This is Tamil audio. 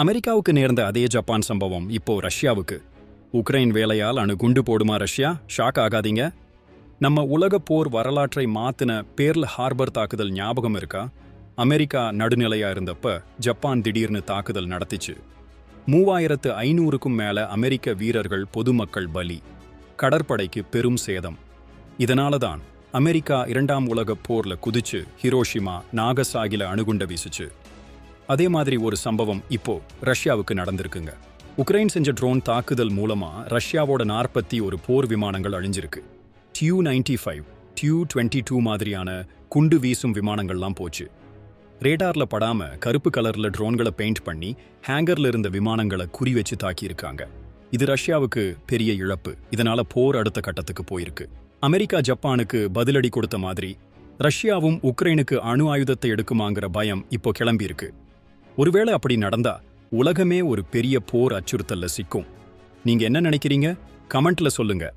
அமெரிக்காவுக்கு நேர்ந்த அதே ஜப்பான் சம்பவம் இப்போ ரஷ்யாவுக்கு. உக்ரைன் வேலையால் அணு குண்டு போடுமா ரஷ்யா? ஷாக் ஆகாதீங்க. நம்ம உலக போர் வரலாற்றை மாத்தின பேர்ல் ஹார்பர் தாக்குதல் ஞாபகம் இருக்கா? அமெரிக்கா நடுநிலையா இருந்தப்ப ஜப்பான் திடீர்னு தாக்குதல் நடத்திச்சு. மூவாயிரத்து ஐநூறுக்கும் மேல அமெரிக்க வீரர்கள் பொதுமக்கள் பலி. கடற்படைக்கு பெரும் சேதம். இதனால தான் அமெரிக்கா இரண்டாம் உலக போர்ல குதிச்சு ஹிரோஷிமா நாகசாகில அணுகுண்ட வீசுச்சு. அதே மாதிரி ஒரு சம்பவம் இப்போ ரஷ்யாவுக்கு நடந்திருக்குங்க. உக்ரைன் செஞ்ச ட்ரோன் தாக்குதல் மூலமா ரஷ்யாவோட நாற்பத்தி ஒரு போர் விமானங்கள் அழிஞ்சிருக்கு. Tu ninety five Tu twenty two மாதிரியான குண்டு வீசும் விமானங்கள்லாம் போச்சு. ரேடார்ல படாம கருப்பு கலர்ல ட்ரோன்களை பெயிண்ட் பண்ணி ஹேங்கர்ல இருந்த விமானங்களை குறி வச்சு தாக்கியிருக்காங்க. இது ரஷ்யாவுக்கு பெரிய இழப்பு. இதனால போர் அடுத்த கட்டத்துக்கு போயிருக்கு. அமெரிக்கா ஜப்பானுக்கு பதிலடி கொடுத்த மாதிரி ரஷ்யாவும் உக்ரைனுக்கு அணு ஆயுதத்தை எடுக்குமாங்கிற பயம் இப்போ கிளம்பியிருக்கு. ஒருவேளை அப்படி நடந்தா உலகமே ஒரு பெரிய போர் அச்சுறுத்தல்ல சிக்கும். நீங்க என்ன நினைக்கிறீங்க? கமெண்ட்ல சொல்லுங்க.